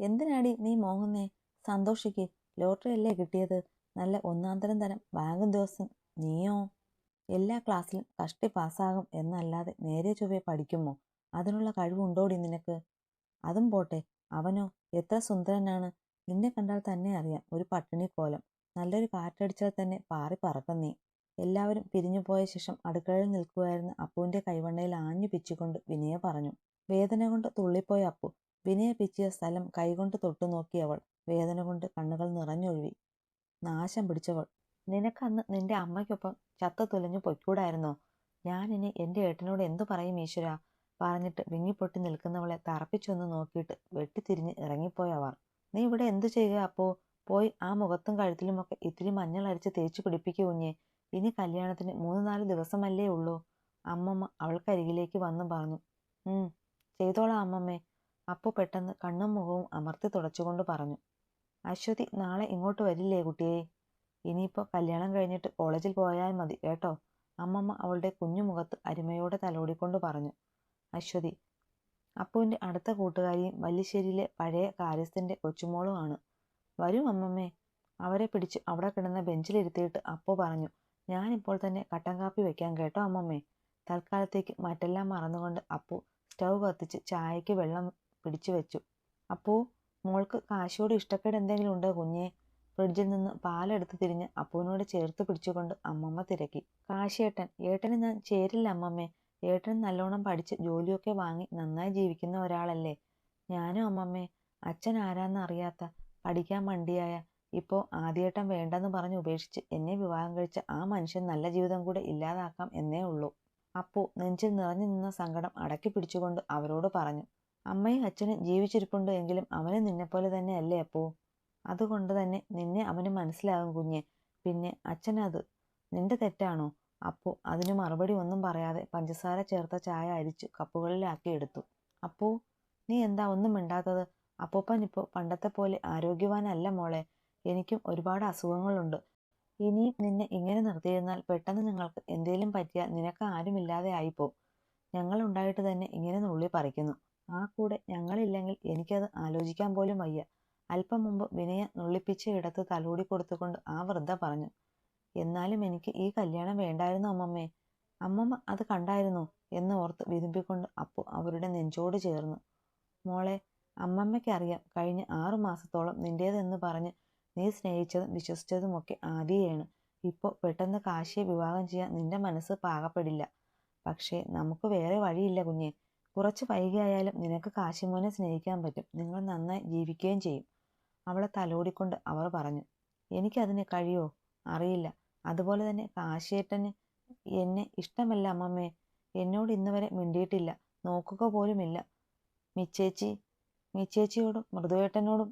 എന്തിനാടി നീ മോങ്ങുന്നേ സന്തോഷിക്ക്? ലോട്ടറി അല്ലേ കിട്ടിയത്? നല്ല ഒന്നാന്തരം തരം വാങ്ങും ദിവസം. നീയോ? എല്ലാ ക്ലാസ്സിലും കഷ്ടി പാസ്സാകും എന്നല്ലാതെ നേരെ ചൊവ്വേ പഠിക്കുമോ? അതിനുള്ള കഴിവുണ്ടോടി നിനക്ക്? അതും പോട്ടെ. അവനോ എത്ര സുന്ദരനാണ്. നിന്നെ കണ്ടാൽ തന്നെ അറിയാം ഒരു പട്ടിണി കോലം. നല്ലൊരു കാറ്റടിച്ചാൽ തന്നെ പാറി പറക്കും നീ. എല്ലാവരും പിരിഞ്ഞുപോയ ശേഷം അടുക്കളയിൽ നിൽക്കുമായിരുന്ന അപ്പുവിന്റെ കൈവണ്ണയിൽ ആഞ്ഞു പിച്ചുകൊണ്ട് വിനയ പറഞ്ഞു. വേദന കൊണ്ട് തുള്ളിപ്പോയ അപ്പു. പിച്ചിയ സ്ഥലം കൈകൊണ്ട് തൊട്ടു നോക്കിയവൾ. വേദന കൊണ്ട് കണ്ണുകൾ നിറഞ്ഞൊഴുകി. നാശം പിടിച്ചവൾ. നിനക്കന്ന് നിന്റെ അമ്മയ്ക്കൊപ്പം ചത്ത തുലഞ്ഞു പൊയ്ക്കൂടായിരുന്നോ? ഞാനിനി എന്റെ ഏട്ടനോട് എന്തു പറയും ഈശ്വര? പറഞ്ഞിട്ട് വിങ്ങിപ്പൊട്ടി നിൽക്കുന്നവളെ തറപ്പിച്ചൊന്ന് നോക്കിയിട്ട് വെട്ടിത്തിരിഞ്ഞ് ഇറങ്ങിപ്പോയവർ നീ ഇവിടെ എന്തു ചെയ്യുക അപ്പോ? പോയി ആ മുഖത്തും കഴുത്തിലുമൊക്കെ ഇത്തിരി മഞ്ഞൾ അരിച്ച് തേച്ചു പിടിപ്പിക്കൂ കുഞ്ഞെ. ഇനി കല്യാണത്തിന് മൂന്ന് നാല് ദിവസമല്ലേ ഉള്ളൂ. അമ്മമ്മ അവൾക്കരികിലേക്ക് വന്നു പറഞ്ഞു. ചെയ്തോളാം അമ്മമ്മേ. അപ്പു പെട്ടെന്ന് കണ്ണും മുഖവും അമർത്തി തുടച്ചുകൊണ്ട് പറഞ്ഞു അശ്വതി നാളെ ഇങ്ങോട്ട് വരില്ലേ കുട്ടിയെ? ഇനിയിപ്പോൾ കല്യാണം കഴിഞ്ഞിട്ട് കോളേജിൽ പോയാൽ മതി കേട്ടോ? അമ്മമ്മ അവളുടെ കുഞ്ഞു മുഖത്ത് അരുമയോടെ തലോടിക്കൊണ്ട് പറഞ്ഞു അശ്വതി അപ്പുവിന്റെ അടുത്ത കൂട്ടുകാരിയും വല്ലിശ്ശേരിയിലെ പഴയ കാര്യസ്ഥന്റെ കൊച്ചുമോളുമാണ് വരും അമ്മമ്മേ. അവരെ പിടിച്ച് അവിടെ കിടന്ന ബെഞ്ചിലിരുത്തിയിട്ട് അപ്പു പറഞ്ഞു ഞാനിപ്പോൾ തന്നെ കട്ടൻ കാപ്പി വെക്കാൻ കേട്ടോ അമ്മമ്മേ. തൽക്കാലത്തേക്ക് മറ്റെല്ലാം മറന്നുകൊണ്ട് അപ്പു സ്റ്റൗ കത്തിച്ച് ചായയ്ക്ക് വെള്ളം പിടിച്ചു വെച്ചു. അപ്പോ മോൾക്ക് കാശിയോട് ഇഷ്ടക്കേട് എന്തെങ്കിലും ഉണ്ടോ കുഞ്ഞെ? ഫ്രിഡ്ജിൽ നിന്ന് പാലെടുത്ത് തിരിഞ്ഞ് അപ്പുവിനോട് ചേർത്ത് പിടിച്ചുകൊണ്ട് അമ്മമ്മ തിരക്കി. കാശിയേട്ടൻ ഏട്ടന് ഞാൻ ചേരില്ല അമ്മമ്മേ. ഏട്ടൻ നല്ലോണം പഠിച്ച് ജോലിയൊക്കെ വാങ്ങി നന്നായി ജീവിക്കുന്ന ഒരാളല്ലേ. ഞാനും അമ്മമ്മേ? അച്ഛൻ ആരാന്ന് അറിയാത്ത പഠിക്കാൻ മണ്ടിയായ. ഇപ്പോൾ ആദ്യേട്ടൻ വേണ്ടെന്ന് പറഞ്ഞ് ഉപേക്ഷിച്ച് എന്നെ വിവാഹം കഴിച്ച ആ മനുഷ്യൻ നല്ല ജീവിതം കൂടെ ഇല്ലാതാക്കാം എന്നേ ഉള്ളൂ. അപ്പോ നെഞ്ചിൽ നിറഞ്ഞു നിന്ന സങ്കടം അടക്കി പിടിച്ചുകൊണ്ട് അവരോട് പറഞ്ഞു. അമ്മയും അച്ഛനും ജീവിച്ചിരിപ്പുണ്ട് എങ്കിലും അവന് നിന്നെപ്പോലെ തന്നെ അല്ലേ അപ്പോ? അതുകൊണ്ട് തന്നെ നിന്നെ അവന് മനസ്സിലാകും കുഞ്ഞെ. പിന്നെ അച്ഛനത് നിന്റെ തെറ്റാണോ? അപ്പോ അതിന് മറുപടി ഒന്നും പറയാതെ പഞ്ചസാര ചേർത്ത ചായ അരിച്ചു കപ്പുകളിലാക്കി എടുത്തു. അപ്പോ നീ എന്താ ഒന്നും മിണ്ടാത്തത്? അപ്പൂപ്പൻ പണ്ടത്തെ പോലെ ആരോഗ്യവാനല്ല മോളെ. എനിക്കും ഒരുപാട് അസുഖങ്ങളുണ്ട്. ഇനിയും നിന്നെ ഇങ്ങനെ നിർത്തിയിരുന്നാൽ പെട്ടെന്ന് നിങ്ങൾക്ക് എന്തേലും പറ്റിയാൽ നിനക്ക് ആരുമില്ലാതെ ഞങ്ങൾ ഉണ്ടായിട്ട് തന്നെ ഇങ്ങനെ നുള്ളി പറിക്കുന്നു. ആ കൂടെ ഞങ്ങളില്ലെങ്കിൽ എനിക്കത് ആലോചിക്കാൻ പോലും വയ്യ. അല്പം മുമ്പ് വിനയ നുള്ളിപ്പിച്ച ഇടത്ത് തലോടി കൊടുത്തുകൊണ്ട് ആ വൃദ്ധ പറഞ്ഞു എന്നാലും എനിക്ക് ഈ കല്യാണം വേണ്ടായിരുന്നു അമ്മമ്മേ. അമ്മമ്മ അത് കണ്ടായിരുന്നു? എന്ന് ഓർത്ത് വിതുമ്പിക്കൊണ്ട് അപ്പു അവരുടെ നെഞ്ചോട് ചേർന്നു. മോളെ അമ്മമ്മയ്ക്കറിയാം കഴിഞ്ഞ ആറു മാസത്തോളം നിന്റേതെന്ന് പറഞ്ഞ് നീ സ്നേഹിച്ചതും വിശ്വസിച്ചതുമൊക്കെ ആദിയാണ് ഇപ്പോൾ പെട്ടെന്ന് കാശിയെ വിവാഹം ചെയ്യാൻ നിന്റെ മനസ്സ് പാകപ്പെടില്ല. പക്ഷേ നമുക്ക് വേറെ വഴിയില്ല കുഞ്ഞെ. കുറച്ച് വൈകിയായാലും നിനക്ക് കാശിമോനെ സ്നേഹിക്കാൻ പറ്റും. നിങ്ങൾ നന്നായി ജീവിക്കുകയും ചെയ്യും. അവളെ തലോടിക്കൊണ്ട് അവർ പറഞ്ഞു എനിക്കതിന് കഴിയോ? അറിയില്ല. അതുപോലെ തന്നെ കാശിയേട്ടന് എന്നെ ഇഷ്ടമല്ല അമ്മമ്മേ. എന്നോട് ഇന്ന് വരെ മിണ്ടിയിട്ടില്ല. നോക്കുക പോലുമില്ല. മിച്ചേച്ചി മിച്ചേച്ചിയോടും മൃദുവേട്ടനോടും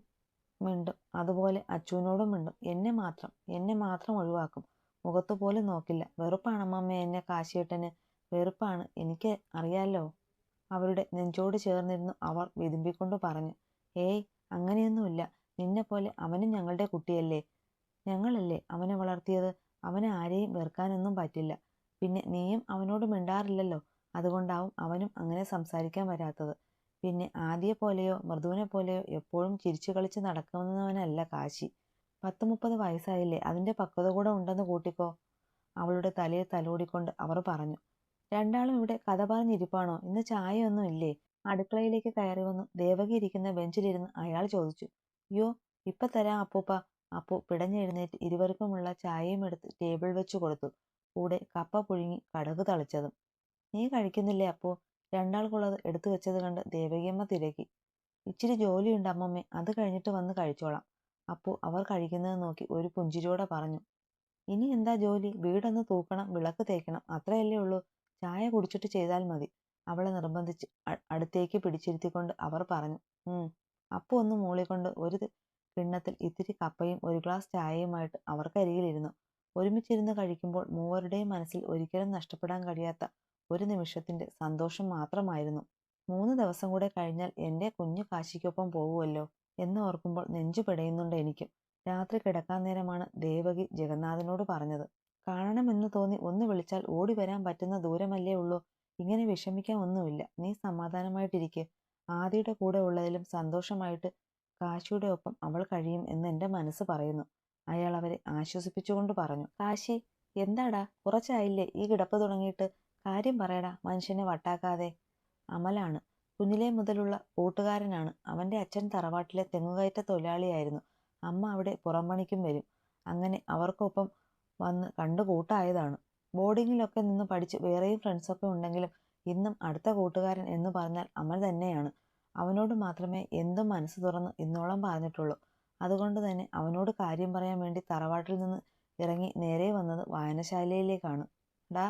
മിണ്ടും. അതുപോലെ അച്ചുവിനോടും മിണ്ടും. എന്നെ മാത്രം എന്നെ മാത്രം ഒഴിവാക്കും. മുഖത്തുപോലും നോക്കില്ല. വെറുപ്പാണ് അമ്മമ്മ എന്നെ കാശിയേട്ടന്. വെറുപ്പാണ്. എനിക്ക് അറിയാലോ? അവരുടെ നെഞ്ചോട് ചേർന്നിരുന്നു അവർ വിതുമ്പിക്കൊണ്ട് പറഞ്ഞു ഏയ് അങ്ങനെയൊന്നുമില്ല. നിന്നെ പോലെ അവനും ഞങ്ങളുടെ കുട്ടിയല്ലേ? ഞങ്ങളല്ലേ അവനെ വളർത്തിയത്? അവനെ ആരെയും വെറുക്കാനൊന്നും പറ്റില്ല. പിന്നെ നീയും അവനോട് മിണ്ടാറില്ലല്ലോ. അതുകൊണ്ടാവും അവനും അങ്ങനെ സംസാരിക്കാൻ വരാത്തത്. പിന്നെ ആദ്യെ പോലെയോ മൃദുവിനെ പോലെയോ എപ്പോഴും ചിരിച്ചു കളിച്ച് നടക്കുന്നവനല്ല കാശി. പത്ത് മുപ്പത് വയസ്സായില്ലേ? അതിന്റെ പക്വത കൂടെ ഉണ്ടെന്ന് കൂട്ടിക്കോ. അവളുടെ തലയിൽ തലോടിക്കൊണ്ട് അവർ പറഞ്ഞു രണ്ടാളും ഇവിടെ കഥ പറഞ്ഞിരിപ്പാണോ? ഇന്ന് ചായയൊന്നും ഇല്ലേ? അടുക്കളയിലേക്ക് കയറി വന്നു. ദേവകി ഇരിക്കുന്ന ബെഞ്ചിലിരുന്ന് അയാൾ ചോദിച്ചു. യോ ഇപ്പൊ തരാം അപ്പൂപ്പ. അപ്പു പിടഞ്ഞെഴുന്നേറ്റ് ഇരുവർക്കുമുള്ള ചായയും എടുത്ത് ടേബിൾ വെച്ചു കൊടുത്തു. കൂടെ കപ്പ പുഴുങ്ങി കടുക് തളിച്ചതും. നീ കഴിക്കുന്നില്ലേ അപ്പോ? രണ്ടാൾക്കുള്ളത് എടുത്തു വെച്ചത് കണ്ട് ദേവകിയമ്മ തിരക്കി. ഇച്ചിരി ജോലിയുണ്ട് അമ്മമ്മേ അത് കഴിഞ്ഞിട്ട് വന്ന് കഴിച്ചോളാം. അപ്പു അവർ കഴിക്കുന്നത് നോക്കി ഒരു പുഞ്ചിരിയോടെ പറഞ്ഞു. ഇനി എന്താ ജോലി? വീടൊന്ന് തൂക്കണം വിളക്ക് തേക്കണം അത്രയല്ലേ ഉള്ളൂ. ചായ കുടിച്ചിട്ട് ചെയ്താൽ മതി. അവളെ നിർബന്ധിച്ച് അടുത്തേക്ക് പിടിച്ചിരുത്തിക്കൊണ്ട് അവർ പറഞ്ഞു ഉം അപ്പൊ ഒന്ന് മൂളിക്കൊണ്ട് ഒരു കിണ്ണത്തിൽ ഇത്തിരി കപ്പയും ഒരു ഗ്ലാസ് ചായയുമായിട്ട് അവർക്കരികിലിരുന്നു ഒരുമിച്ചിരുന്ന് കഴിക്കുമ്പോൾ മൂവരുടെയും മനസ്സിൽ ഒരിക്കലും നഷ്ടപ്പെടാൻ കഴിയാത്ത ഒരു നിമിഷത്തിന്റെ സന്തോഷം മാത്രമായിരുന്നു. മൂന്ന് ദിവസം കൂടെ കഴിഞ്ഞാൽ എന്റെ കുഞ്ഞു കാശിക്കൊപ്പം പോകുമല്ലോ എന്ന് ഓർക്കുമ്പോൾ നെഞ്ചു പിടയുന്നുണ്ട് എനിക്കും. രാത്രി കിടക്കാൻ നേരമാണ് ദേവകി ജഗന്നാഥനോട് പറഞ്ഞത്. കാണണമെന്ന് തോന്നി. ഒന്ന് വിളിച്ചാൽ ഓടി വരാൻ പറ്റുന്ന ദൂരമല്ലേ ഉള്ളൂ. ഇങ്ങനെ വിഷമിക്കാൻ ഒന്നുമില്ല. നീ സമാധാനമായിട്ടിരിക്കെ. ആദിയുടെ കൂടെ ഉള്ളതിലും സന്തോഷമായിട്ട് കാശിയുടെ ഒപ്പം അവൾ കഴിയും എന്ന് എന്റെ മനസ്സ് പറയുന്നു. അയാൾ അവരെ ആശ്വസിപ്പിച്ചുകൊണ്ട് പറഞ്ഞു. കാശി എന്താടാ? കുറച്ചായില്ലേ? ഈ കിടപ്പ് തുടങ്ങിയിട്ട് കാര്യം പറയടാ. മനുഷ്യനെ വട്ടാക്കാതെ. അമലാണ്. കുഞ്ഞിലെ മുതലുള്ള കൂട്ടുകാരനാണ്. അവന്റെ അച്ഛൻ തറവാട്ടിലെ തെങ്ങുകയറ്റ തൊഴിലാളിയായിരുന്നു. അമ്മ അവിടെ പുറംപണിക്കും വരും. അങ്ങനെ അവർക്കൊപ്പം വന്ന് കണ്ടു കൂട്ടായതാണ്. ബോർഡിങ്ങിലൊക്കെ നിന്ന് പഠിച്ച് വേറെയും ഫ്രണ്ട്സൊക്കെ ഉണ്ടെങ്കിലും ഇന്നും അടുത്ത കൂട്ടുകാരൻ എന്ന് പറഞ്ഞാൽ അമൽ തന്നെയാണ്. അവനോട് മാത്രമേ എന്തും മനസ്സ് തുറന്ന് ഇന്നോളം പറഞ്ഞിട്ടുള്ളൂ. അതുകൊണ്ട് തന്നെ അവനോട് കാര്യം പറയാൻ വേണ്ടി തറവാട്ടിൽ നിന്ന് ഇറങ്ങി നേരെ വന്നത് വായനശാലയിലേക്കാണ്. ഡാ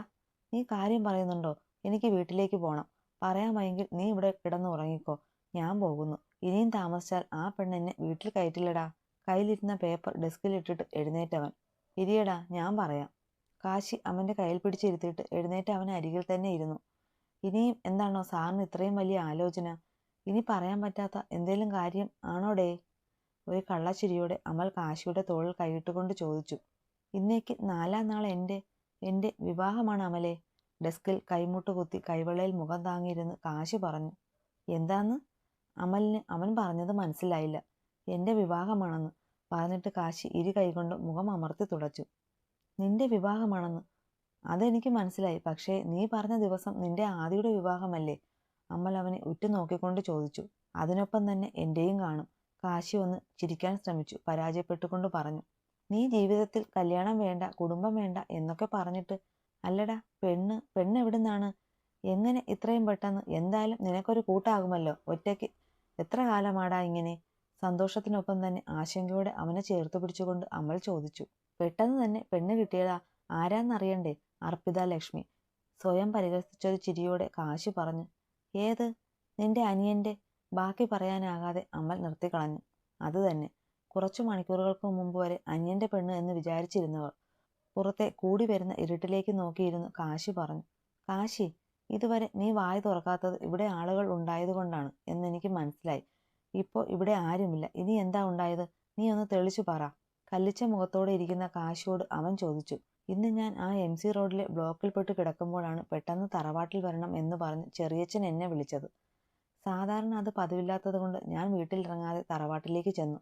നീ കാര്യം പറയുന്നുണ്ടോ? എനിക്ക് വീട്ടിലേക്ക് പോകണം പറയാമെങ്കിൽ നീ ഇവിടെ കിടന്ന് ഉറങ്ങിക്കോ. ഞാൻ പോകുന്നു. ഇനിയും താമസിച്ചാൽ ആ പെണ്ണെന്നെ വീട്ടിൽ കയറ്റില്ലടാ. കയ്യിലിരുന്ന പേപ്പർ ഡെസ്കിലിട്ടിട്ട് എഴുന്നേറ്റവൻ. ഇരിയടാ ഞാൻ പറയാം. കാശി അവന്റെ കയ്യിൽ പിടിച്ചിരുത്തിയിട്ട് എഴുന്നേറ്റ് അവൻ അരികിൽ തന്നെ ഇരുന്നു. ഇനിയും എന്താണോ സാറിന് ഇത്രയും വലിയ ആലോചന? ഇനി പറയാൻ പറ്റാത്ത എന്തേലും കാര്യം ആണോടേ? ഒരു കള്ളച്ചിരിയോടെ അമൽ കാശിയുടെ തോളിൽ കൈയിട്ടുകൊണ്ട് ചോദിച്ചു. ഇന്നേക്ക് നാലാം നാൾ എന്റെ എന്റെ വിവാഹമാണ് അമലെ. ഡെസ്കിൽ കൈമുട്ട് കുത്തി കൈവെള്ളയിൽ മുഖം താങ്ങിയിരുന്ന് കാശി പറഞ്ഞു. എന്താന്ന്? അമലിന് അവൻ പറഞ്ഞത് മനസ്സിലായില്ല. എന്റെ വിവാഹമാണെന്ന്. പറഞ്ഞിട്ട് കാശി ഇരു കൈകൊണ്ട് മുഖം അമർത്തി തുടച്ചു. നിന്റെ വിവാഹമാണെന്ന്. അതെനിക്ക് മനസ്സിലായി. പക്ഷേ നീ പറഞ്ഞ ദിവസം നിന്റെ ആദിയുടെ വിവാഹമല്ലേ? അമ്മൽ അവനെ ഉറ്റുനോക്കിക്കൊണ്ട് ചോദിച്ചു. അതിനൊപ്പം തന്നെ എന്റെയും കാണും. കാശി ഒന്ന് ചിരിക്കാൻ ശ്രമിച്ചു. പരാജയപ്പെട്ടുകൊണ്ട് പറഞ്ഞു. നീ ജീവിതത്തിൽ കല്യാണം വേണ്ട കുടുംബം വേണ്ട എന്നൊക്കെ പറഞ്ഞിട്ട് അല്ലടാ പെണ്ണ് പെണ്ണ് എവിടുന്നാണ്? എങ്ങനെ ഇത്രയും പെട്ടെന്ന്? എന്തായാലും നിനക്കൊരു കൂട്ടാകുമല്ലോ. ഒറ്റയ്ക്ക് എത്ര കാലമാടാ ഇങ്ങനെ? സന്തോഷത്തിനൊപ്പം തന്നെ ആശങ്കയോടെ അവനെ ചേർത്ത് പിടിച്ചുകൊണ്ട് അമൽ ചോദിച്ചു പെട്ടെന്ന് തന്നെ പെണ്ണ് കിട്ടിയതാ ആരാന്നറിയണ്ടേ അർപ്പിത ലക്ഷ്മി. സ്വയം പരിഹസിച്ചൊരു ചിരിയോടെ കാശി പറഞ്ഞു ഏത്? നിന്റെ അനിയന്റെ? ബാക്കി പറയാനാകാതെ അമൽ നിർത്തിക്കളഞ്ഞു അത് തന്നെ. കുറച്ചു മണിക്കൂറുകൾക്ക് മുമ്പ് വരെ അനിയന്റെ പെണ്ണ് എന്ന് വിചാരിച്ചിരുന്നവർ പുറത്തെ കൂടി വരുന്ന ഇരുട്ടിലേക്ക് നോക്കിയിരുന്നു കാശി പറഞ്ഞു കാശി ഇതുവരെ നീ വായ തുറക്കാത്തത് ഇവിടെ ആളുകൾ ഉണ്ടായതുകൊണ്ടാണ് എന്നെനിക്ക് മനസ്സിലായി. ഇപ്പോൾ ഇവിടെ ആരുമില്ല. ഇനി എന്താ ഉണ്ടായത്? നീ ഒന്ന് തെളിച്ചു പറ. കല്ലിച്ച മുഖത്തോടെ ഇരിക്കുന്ന കാശിയോട് അവൻ ചോദിച്ചു. ഇന്ന് ഞാൻ ആ എം സി റോഡിലെ ബ്ലോക്കിൽപ്പെട്ട് കിടക്കുമ്പോഴാണ് പെട്ടെന്ന് തറവാട്ടിൽ വരണം എന്ന് പറഞ്ഞ് ചെറിയച്ഛൻ എന്നെ വിളിച്ചത്. സാധാരണ അത് പതിവില്ലാത്തത് കൊണ്ട് ഞാൻ വീട്ടിലിറങ്ങാതെ തറവാട്ടിലേക്ക് ചെന്നു.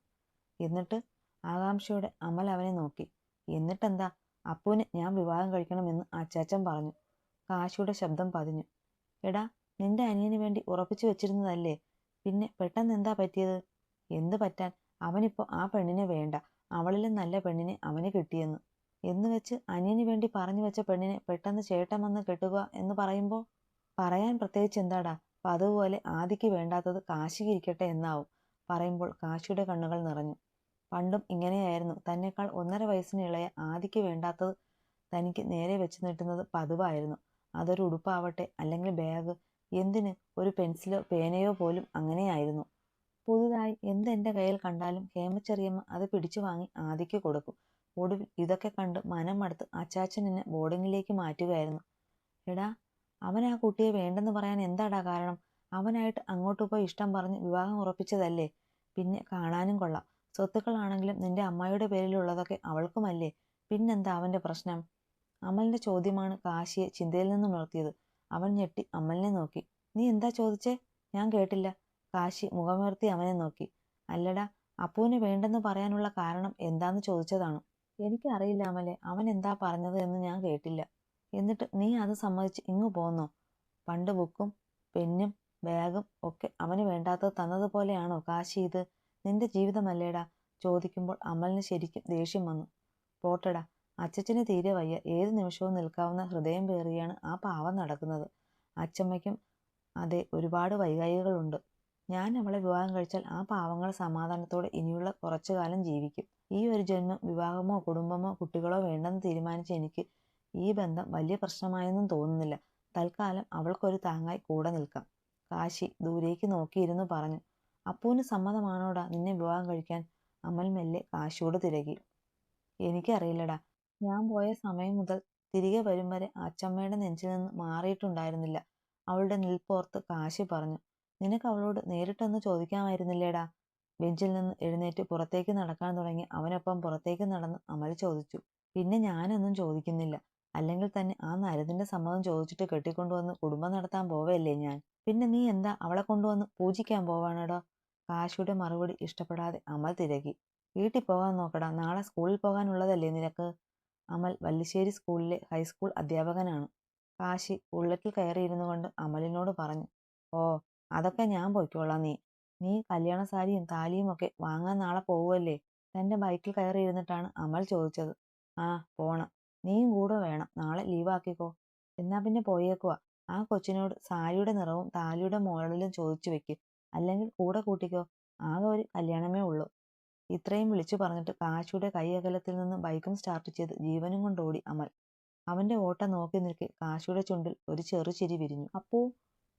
എന്നിട്ട് ആകാംക്ഷയോടെ അമൽ അവനെ നോക്കി. എന്നിട്ടെന്താ? അപ്പുവിന് ഞാൻ വിവാഹം കഴിക്കണമെന്ന് അച്ചാച്ചൻ പറഞ്ഞു. കാശിയുടെ ശബ്ദം പതിഞ്ഞു. എടാ നിന്റെ അനിയന് വേണ്ടി ഉറപ്പിച്ചു വെച്ചിരുന്നതല്ലേ? പിന്നെ പെട്ടെന്ന് എന്താ പറ്റിയത്? എന്ത് പറ്റാൻ? അവനിപ്പോൾ ആ പെണ്ണിനെ വേണ്ട. അവളിലും നല്ല പെണ്ണിനെ അവന് കിട്ടിയെന്ന്. എന്ന് വെച്ച് അനിയന് വേണ്ടി പറഞ്ഞു വെച്ച പെണ്ണിനെ പെട്ടെന്ന് ചേട്ടൻ വന്ന് കെട്ടുക എന്ന് പറയുമ്പോൾ പറയാൻ പ്രത്യേകിച്ച് എന്താടാ? അപ്പം അതുപോലെ ആദിക്ക് വേണ്ടാത്തത് കാശിക്ക് ഇരിക്കട്ടെ എന്നാവും. പറയുമ്പോൾ കാശിയുടെ കണ്ണുകൾ നിറഞ്ഞു. പണ്ടും ഇങ്ങനെയായിരുന്നു. തന്നെക്കാൾ ഒന്നര വയസ്സിന് ഇളയ ആദിക്ക് വേണ്ടാത്തത് തനിക്ക് നേരെ വെച്ച് നീട്ടുന്നത് പതിവായിരുന്നു. അതൊരു ഉടുപ്പാവട്ടെ അല്ലെങ്കിൽ ബാഗ് എന്തിന്? ഒരു പെൻസിലോ പേനയോ പോലും അങ്ങനെയായിരുന്നു. പുതുതായി എന്തെന്റെ കയ്യിൽ കണ്ടാലും ഹേമച്ചെറിയമ്മ അത് പിടിച്ചു വാങ്ങി ആദിക്ക് കൊടുക്കും. ഒടുവിൽ ഇതൊക്കെ കണ്ട് മനം മടുത്ത് അച്ചാച്ചൻ എന്നെ ബോർഡിങ്ങിലേക്ക് മാറ്റുകയായിരുന്നു. എടാ അവൻ ആ കുട്ടിയെ വേണ്ടെന്ന് പറയാൻ എന്താടാ കാരണം? അവനായിട്ട് അങ്ങോട്ട് പോയി ഇഷ്ടം പറഞ്ഞ് വിവാഹം ഉറപ്പിച്ചതല്ലേ? പിന്നെ കാണാനും കൊള്ളാം. സ്വത്തുക്കളാണെങ്കിലും നിന്റെ അമ്മായിയുടെ പേരിലുള്ളതൊക്കെ അവൾക്കുമല്ലേ? പിന്നെന്താ അവന്റെ പ്രശ്നം? അമലിന്റെ ചോദ്യമാണ് കാശിയെ ചിന്തയിൽ നിന്നും ഉണർത്തിയത്. അവൻ ഞെട്ടി അമലിനെ നോക്കി. നീ എന്താ ചോദിച്ചേ? ഞാൻ കേട്ടില്ല. കാശി മുഖമുയർത്തി അവനെ നോക്കി. അല്ലടാ അപ്പുവിന് വേണ്ടെന്ന് പറയാനുള്ള കാരണം എന്താന്ന് ചോദിച്ചതാണ്. എനിക്കറിയില്ല അമലെ അവൻ എന്താ പറഞ്ഞത് എന്ന് ഞാൻ കേട്ടില്ല. എന്നിട്ട് നീ അത് സമ്മതിച്ച് ഇങ്ങു പോന്നോ? പണ്ട് ബുക്കും പെന്നും ബാഗും ഒക്കെ അവന് വേണ്ടാത്തത് തന്നതുപോലെയാണോ കാശി ഇത്? നിന്റെ ജീവിതമല്ലേടാ? ചോദിക്കുമ്പോൾ അമലിന് ശരിക്കും ദേഷ്യം വന്നു. പോട്ടടാ അച്ചച്ചന് തീരെ വയ്യ. ഏത് നിമിഷവും നിൽക്കാവുന്ന ഹൃദയം പേറിയാണ് ആ പാവം നടക്കുന്നത്. അച്ചമ്മയ്ക്കും അതെ ഒരുപാട് വൈകാരികളുണ്ട് ഞാൻ അവളെ വിവാഹം കഴിച്ചാൽ ആ പാവങ്ങൾ സമാധാനത്തോടെ ഇനിയുള്ള കുറച്ചു കാലം ജീവിക്കും. ഈ ഒരു ജന്മം വിവാഹമോ കുടുംബമോ കുട്ടികളോ വേണ്ടെന്ന് തീരുമാനിച്ച എനിക്ക് ഈ ബന്ധം വലിയ പ്രശ്നമായൊന്നും തോന്നുന്നില്ല. തൽക്കാലം അവൾക്കൊരു താങ്ങായി കൂടെ നിൽക്കാം. കാശി ദൂരേക്ക് നോക്കിയിരുന്നു പറഞ്ഞു. അപ്പൂന് സമ്മതമാണോടാ നിന്നെ വിവാഹം കഴിക്കാൻ? അമൽ മെല്ലെ കാശിയോട് തിരകി എനിക്കറിയില്ലടാ. ഞാൻ പോയ സമയം മുതൽ തിരികെ വരും വരെ അച്ചമ്മയുടെ നെഞ്ചിൽ നിന്ന് മാറിയിട്ടുണ്ടായിരുന്നില്ല. അവളുടെ നിൽപ്പോർത്ത് കാശി പറഞ്ഞു നിനക്ക് അവളോട് നേരിട്ടൊന്ന് ചോദിക്കാമായിരുന്നില്ലേടാ? ബെഞ്ചിൽ നിന്ന് എഴുന്നേറ്റ് പുറത്തേക്ക് നടക്കാൻ തുടങ്ങി അവനൊപ്പം പുറത്തേക്ക് നടന്ന് അമൽ ചോദിച്ചു പിന്നെ ഞാനൊന്നും ചോദിക്കുന്നില്ല. അല്ലെങ്കിൽ തന്നെ ആ നരതിന്റെ സമ്മതം ചോദിച്ചിട്ട് കെട്ടിക്കൊണ്ടുവന്ന് കുടുംബം നടത്താൻ പോവല്ലേ ഞാൻ? പിന്നെ നീ എന്താ അവളെ കൊണ്ടുവന്ന് പൂജിക്കാൻ പോവാണോടോ? കാശിയുടെ മറുപടി ഇഷ്ടപ്പെടാതെ അമൽ തിരക്കി വീട്ടിൽ പോകാൻ നോക്കടാ. നാളെ സ്കൂളിൽ പോകാനുള്ളതല്ലേ നിനക്ക്? അമൽ വല്ലിശ്ശേരി സ്കൂളിലെ ഹൈസ്കൂൾ അധ്യാപകനാണ്. കാശി ബുള്ളറ്റിൽ കയറിയിരുന്നു കൊണ്ട് അമലിനോട് പറഞ്ഞു ഓ അതൊക്കെ ഞാൻ പോയിക്കോളാം നീ. നീ കല്യാണ സാരിയും താലിയും ഒക്കെ വാങ്ങാൻ നാളെ പോവുമല്ലേ തന്റെ ബൈക്കിൽ കയറിയിരുന്നിട്ടാണ് അമൽ ചോദിച്ചത്. ആ പോണം. നീയും കൂടെ വേണം. നാളെ ലീവാക്കിക്കോ. എന്നാ പിന്നെ പോയേക്കുവാ. ആ കൊച്ചിനോട് സാരിയുടെ നിറവും താലിയുടെ മോഡലും ചോദിച്ചു വെക്ക്. അല്ലെങ്കിൽ കൂടെ കൂട്ടിക്കോ. ആകെ ഒരു കല്യാണമേ ഉള്ളൂ. ഇത്രയും വിളിച്ചു പറഞ്ഞിട്ട് കാശിയുടെ കൈയകലത്തിൽ നിന്ന് ബൈക്കും സ്റ്റാർട്ട് ചെയ്ത് ജീവനും കൊണ്ട് ഓടി അമൽ. അവന്റെ ഓട്ടം നോക്കി നിൽക്കെ കാശിയുടെ ചുണ്ടിൽ ഒരു ചെറു ചിരി വിരിഞ്ഞു. അപ്പൂ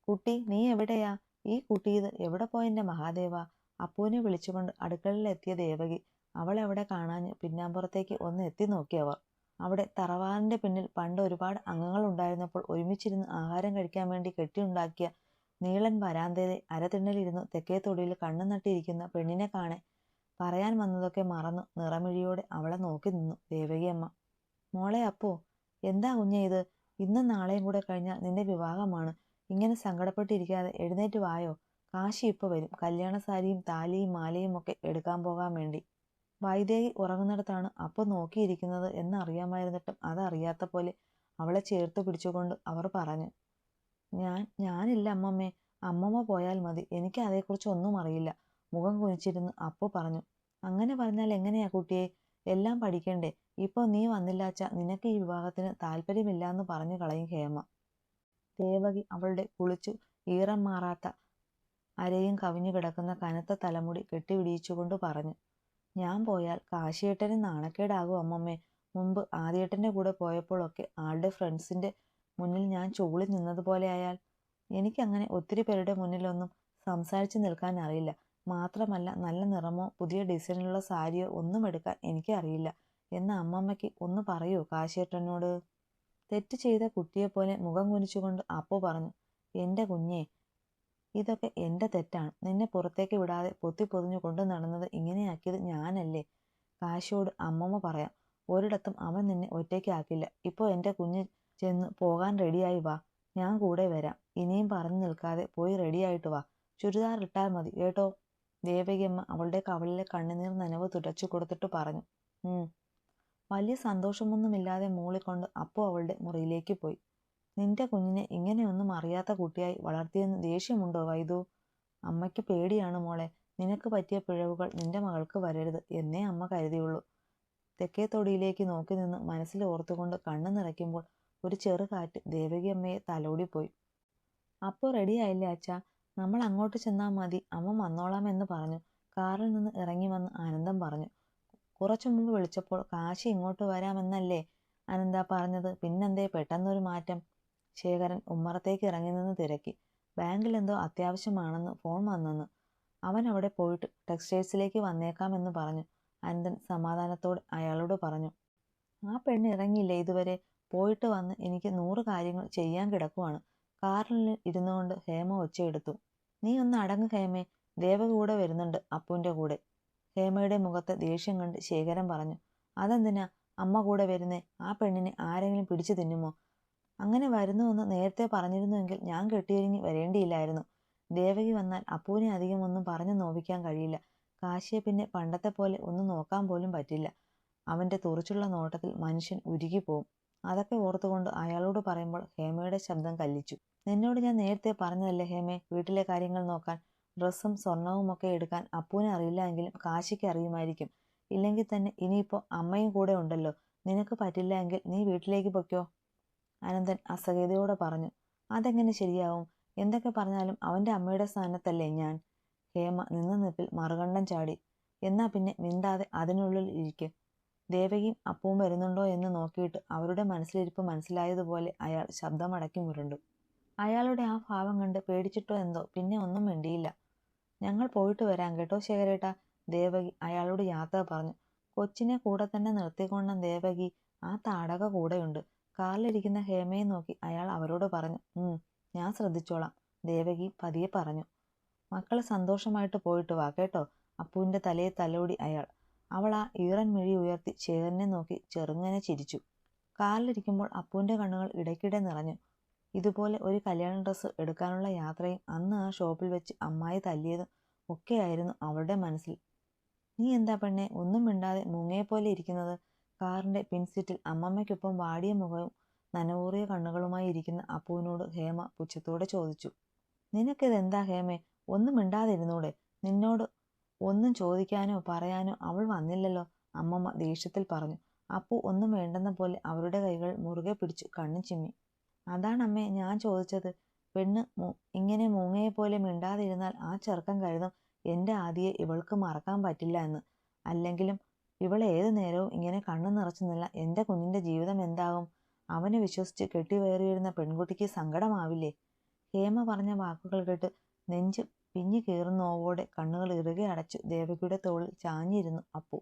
കുട്ടി നീ എവിടെയാ? ഈ കുട്ടി ഇത് എവിടെ പോയെന്റെ മഹാദേവ? അപ്പുവിനെ വിളിച്ചുകൊണ്ട് അടുക്കളയിലെത്തിയ ദേവകി അവളെവിടെ കാണാഞ്ഞ് പിന്നാമ്പുറത്തേക്ക് ഒന്ന് എത്തി നോക്കിയവർ. അവിടെ തറവാറിന്റെ പിന്നിൽ പണ്ട് ഒരുപാട് അംഗങ്ങൾ ഉണ്ടായിരുന്നപ്പോൾ ഒരുമിച്ചിരുന്ന് ആഹാരം കഴിക്കാൻ വേണ്ടി കെട്ടിയുണ്ടാക്കിയ നീളൻ വരാന്തയിലെ അരതിണ്ണലിരുന്ന് തെക്കേ തൊടിയിൽ കണ്ണു നട്ടിരിക്കുന്ന പെണ്ണിനെ കാണെ പറയാൻ വന്നതൊക്കെ മറന്നു നിറമിഴിയോടെ അവളെ നോക്കി നിന്നു ദേവകിയമ്മ. മോളെ അപ്പോ എന്താ കുഞ്ഞെ ഇത്? ഇന്നും നാളെയും കൂടെ കഴിഞ്ഞാൽ നിന്റെ വിവാഹമാണ്. ഇങ്ങനെ സങ്കടപ്പെട്ടിരിക്കാതെ എഴുന്നേറ്റ് വായോ? കാശി ഇപ്പൊ വരും. കല്യാണ സാരിയും താലിയും മാലയും ഒക്കെ എടുക്കാൻ പോകാൻ വേണ്ടി. വൈദേഹി ഉറങ്ങുന്നിടത്താണ് അപ്പോൾ നോക്കിയിരിക്കുന്നത് എന്നറിയാമായിരുന്നിട്ടും അതറിയാത്ത പോലെ അവളെ ചേർത്ത് പിടിച്ചുകൊണ്ട് അവർ പറഞ്ഞു. ഞാൻ ഞാനില്ല അമ്മമ്മേ. അമ്മമ്മ പോയാൽ മതി. എനിക്ക് അതേക്കുറിച്ച് ഒന്നും അറിയില്ല. മുഖം കുനിച്ചിരുന്ന് അപ്പു പറഞ്ഞു. അങ്ങനെ പറഞ്ഞാൽ എങ്ങനെയാ കുട്ടിയെ? എല്ലാം പഠിക്കണ്ടേ? ഇപ്പോൾ നീ വന്നില്ലാച്ച നിനക്ക് ഈ വിവാഹത്തിന് താല്പര്യമില്ല എന്ന് പറഞ്ഞു കളയും ഹേമ. ദേവകി അവളുടെ കുളിച്ചു ഈറം മാറാത്ത അരയും കവിഞ്ഞു കിടക്കുന്ന കനത്ത തലമുടി കെട്ടിപിടിയിച്ചുകൊണ്ട് പറഞ്ഞു. ഞാൻ പോയാൽ കാശിയേട്ടന് നാണക്കേടാകും അമ്മമ്മേ. മുമ്പ് ആദ്യേട്ടന്റെ കൂടെ പോയപ്പോഴൊക്കെ ആളുടെ ഫ്രണ്ട്സിന്റെ മുന്നിൽ ഞാൻ ചൂളി നിന്നതുപോലെ ആയാൽ. എനിക്കങ്ങനെ ഒത്തിരി പേരുടെ മുന്നിലൊന്നും സംസാരിച്ചു നിൽക്കാൻ അറിയില്ല. മാത്രമല്ല നല്ല നിറമോ പുതിയ ഡിസൈനിലുള്ള സാരിയോ ഒന്നും എടുക്കാൻ എനിക്കറിയില്ല എന്ന് അമ്മമ്മയ്ക്ക് ഒന്ന് പറയൂ കാശിയേട്ടനോട്. തെറ്റ് ചെയ്ത കുട്ടിയെപ്പോലെ മുഖം കുനിച്ചുകൊണ്ട് അപ്പു പറഞ്ഞു എന്റെ കുഞ്ഞെ ഇതൊക്കെ എന്റെ തെറ്റാണ്. നിന്നെ പുറത്തേക്ക് വിടാതെ പൊത്തി പൊതിഞ്ഞു കൊണ്ടു നടന്നത് ഇങ്ങനെയാക്കിയത് ഞാനല്ലേ? കാശിയോട് അമ്മമ്മ പറയാം ഒരിടത്തും അവൻ നിന്നെ ഒറ്റയ്ക്കാക്കില്ല ഇപ്പോൾ എന്റെ കുഞ്ഞ് ചെന്ന് പോകാൻ റെഡിയായി വാ. ഞാൻ കൂടെ വരാം. ഇനിയും പറഞ്ഞു നിൽക്കാതെ പോയി റെഡിയായിട്ട് വാ. ചുരിദാർ ഇട്ടാൽ മതി. കേട്ടോ? ദേവകിയമ്മ അവളുടെ കവളിലെ കണ്ണുനീർ നനവ് തുടച്ചു കൊടുത്തിട്ട് പറഞ്ഞു വലിയ സന്തോഷമൊന്നുമില്ലാതെ മൂളിക്കൊണ്ട് അപ്പു അവളുടെ മുറിയിലേക്ക് പോയി. നിന്റെ കുഞ്ഞിനെ ഇങ്ങനെയൊന്നും അറിയാത്ത കുട്ടിയായി വളർത്തിയെന്ന് ദേഷ്യമുണ്ടോ വൈദു? അമ്മയ്ക്ക് പേടിയാണ് മോളെ നിനക്ക് പറ്റിയ പിഴവുകൾ നിന്റെ മകൾക്ക് വരരുത് എന്നേ അമ്മ കരുതിയുള്ളൂ. തെക്കേ തൊടിയിലേക്ക് നോക്കി നിന്ന് മനസ്സിൽ ഓർത്തുകൊണ്ട് കണ്ണു നിറയ്ക്കുമ്പോൾ ഒരു ചെറുകാറ്റ് ദേവകിയമ്മയെ തലോടിപ്പോയി. അപ്പോൾ റെഡിയായില്ലേ അച്ഛാ? നമ്മൾ അങ്ങോട്ട് ചെന്നാൽ മതി. അമ്മ വന്നോളാം എന്ന് പറഞ്ഞു. കാറിൽ നിന്ന് ഇറങ്ങി വന്ന് ആനന്ദം പറഞ്ഞു. കുറച്ചു മുമ്പ് വിളിച്ചപ്പോൾ കാശി ഇങ്ങോട്ട് വരാമെന്നല്ലേ അനന്ത പറഞ്ഞത്. പിന്നെന്തേ പെട്ടെന്നൊരു മാറ്റം. ശേഖരൻ ഉമ്മറത്തേക്ക് ഇറങ്ങി നിന്ന് തിരക്കി. ബാങ്കിൽ എന്തോ അത്യാവശ്യമാണെന്ന് ഫോൺ വന്നെന്ന്. അവൻ അവിടെ പോയിട്ട് ടെക്സ്റ്റൈൽസിലേക്ക് വന്നേക്കാമെന്ന് പറഞ്ഞു. അനന്തൻ സമാധാനത്തോടെ അയാളോട് പറഞ്ഞു ആ പെണ്ണ് ഇറങ്ങിയില്ലേ ഇതുവരെ? പോയിട്ട് വന്ന് എനിക്ക് നൂറ് കാര്യങ്ങൾ ചെയ്യാൻ കിടക്കുവാണ്. കാറിൽ ഇരുന്നുകൊണ്ട് ഹേമ ഒച്ചയെടുത്തു. നീ ഒന്ന് അടങ്ങ് ഹേമേ. ദേവ കൂടെ വരുന്നുണ്ട് അപ്പുവിന്റെ കൂടെ. ഹേമയുടെ മുഖത്ത് ദേഷ്യം കണ്ട് ശേഖരൻ പറഞ്ഞു അതെന്തിനാ? അമ്മ കൂടെ വരുന്നേ. ആ പെണ്ണിനെ ആരെങ്കിലും പിടിച്ചു തിന്നുമോ? അങ്ങനെ വരുന്നുവെന്ന് നേരത്തെ പറഞ്ഞിരുന്നുവെങ്കിൽ ഞാൻ കെട്ടിയൊരുങ്ങി വരേണ്ടിയില്ലായിരുന്നു. ദേവകി വന്നാൽ അപ്പുവിനെ അധികം ഒന്നും പറഞ്ഞു നോവിക്കാൻ കഴിയില്ല. കാശിയെ പിന്നെ പണ്ടത്തെ പോലെ ഒന്നും നോക്കാൻ പോലും പറ്റില്ല. അവന്റെ തുറച്ചുള്ള നോട്ടത്തിൽ മനുഷ്യൻ ഉരുകിപ്പോവും. അതൊക്കെ ഓർത്തുകൊണ്ട് അയാളോട് പറയുമ്പോൾ ഹേമയുടെ ശബ്ദം കല്ലിച്ചു. നിന്നോട് ഞാൻ നേരത്തെ പറഞ്ഞതല്ലേ ഹേമേ? വീട്ടിലെ കാര്യങ്ങൾ നോക്കാൻ ഡ്രസ്സും സ്വർണവും ഒക്കെ എടുക്കാൻ അപ്പൂനെ അറിയില്ല എങ്കിലും കാശിക്ക് അറിയുമായിരിക്കും. ഇല്ലെങ്കിൽ തന്നെ ഇനിയിപ്പോൾ അമ്മയും കൂടെ ഉണ്ടല്ലോ. നിനക്ക് പറ്റില്ല എങ്കിൽ നീ വീട്ടിലേക്ക് പൊയ്ക്കോ. അനന്തൻ അസഹ്യതയോടെ പറഞ്ഞു. അതെങ്ങനെ ശരിയാവും? എന്തൊക്കെ പറഞ്ഞാലും അവന്റെ അമ്മയുടെ സ്ഥാനത്തല്ലേ ഞാൻ? ഹേമ നിന്ന നിപ്പിൽ മറുകണ്ഠം ചാടി. എന്നാ പിന്നെ മിണ്ടാതെ അതിനുള്ളിൽ ഇരിക്കും. ദേവകിയും അപ്പവും വരുന്നുണ്ടോ എന്ന് നോക്കിയിട്ട് അവരുടെ മനസ്സിലിരിപ്പ് മനസ്സിലായതുപോലെ അയാൾ ശബ്ദമടക്കി മുരണ്ടു. അയാളുടെ ആ ഭാവം കണ്ട് പേടിച്ചിട്ടോ എന്തോ പിന്നെ ഒന്നും മിണ്ടിയില്ല. ഞങ്ങൾ പോയിട്ട് വരാം കേട്ടോ ശേഖരേട്ട ദേവകി അയാളോട് യാത്ര പറഞ്ഞു. കൊച്ചിനെ കൂടെ തന്നെ നിർത്തിക്കൊണ്ട ദേവകി ആ താടക കൂടെയുണ്ട്. കാറിലിരിക്കുന്ന ഹേമയെ നോക്കി അയാൾ അവരോട് പറഞ്ഞു ഞാൻ ശ്രദ്ധിച്ചോളാം ദേവകി പതിയെ പറഞ്ഞു. മക്കൾ സന്തോഷമായിട്ട് പോയിട്ട് വാ കേട്ടോ അപ്പുവിന്റെ തലയെ തലോടി അയാൾ. അവൾ ആ ഈറൻ മിഴി ഉയർത്തി ശേഖരനെ നോക്കി ചെറുങ്ങനെ ചിരിച്ചു. കാറിലിരിക്കുമ്പോൾ അപ്പുവിന്റെ കണ്ണുകൾ ഇടയ്ക്കിടെ നിറഞ്ഞു. ഇതുപോലെ ഒരു കല്യാണ ഡ്രസ്സ് എടുക്കാനുള്ള യാത്രയും അന്ന് ആ ഷോപ്പിൽ വെച്ച് അമ്മായി തല്ലിയതും ഒക്കെയായിരുന്നു അവളുടെ മനസ്സിൽ. നീ എന്താ പെണ്ണെ ഒന്നും മിണ്ടാതെ മുങ്ങയെപ്പോലെ ഇരിക്കുന്നത്? കാറിന്റെ പിൻസീറ്റിൽ അമ്മമ്മയ്ക്കൊപ്പം വാടിയ മുഖവും നനവൂറിയ കണ്ണുകളുമായി ഇരിക്കുന്ന അപ്പുവിനോട് ഹേമ പുച്ഛത്തോടെ ചോദിച്ചു. നിനക്കിതെന്താ ഹേമേ? ഒന്നും മിണ്ടാതിരുന്നൂടെ? നിന്നോട് ഒന്നും ചോദിക്കാനോ പറയാനോ അവൾ വന്നില്ലല്ലോ അമ്മമ്മ ദേഷ്യത്തിൽ പറഞ്ഞു. അപ്പു ഒന്നും വേണ്ടെന്ന പോലെ അവരുടെ കൈകൾ മുറുകെ പിടിച്ചു കണ്ണു ചിമ്മി. അതാണമ്മേ ഞാൻ ചോദിച്ചത്. പെണ്ണ് ഇങ്ങനെ മൂങ്ങയെ പോലെ മിണ്ടാതിരുന്നാൽ ആ ചെറുക്കൻ കരുതും എന്റെ ആദിയെ ഇവൾക്ക് മറക്കാൻ പറ്റില്ല എന്ന്. അല്ലെങ്കിലും ഇവൾ ഏതു നേരവും ഇങ്ങനെ കണ്ണു നിറച്ചു നില്ല എന്റെ കുഞ്ഞിന്റെ ജീവിതം എന്താകും? അവനെ വിശ്വസിച്ച് കെട്ടിവേറിയിരുന്ന പെൺകുട്ടിക്ക് സങ്കടമാവില്ലേ? ഹേമ പറഞ്ഞ വാക്കുകൾ കേട്ട് നെഞ്ച് പിഞ്ഞു കീറുന്നോവോടെ കണ്ണുകൾ ഇറുകെ അടച്ചു ദേവകിയുടെ തോളിൽ ചാഞ്ഞിരുന്നു അപ്പു.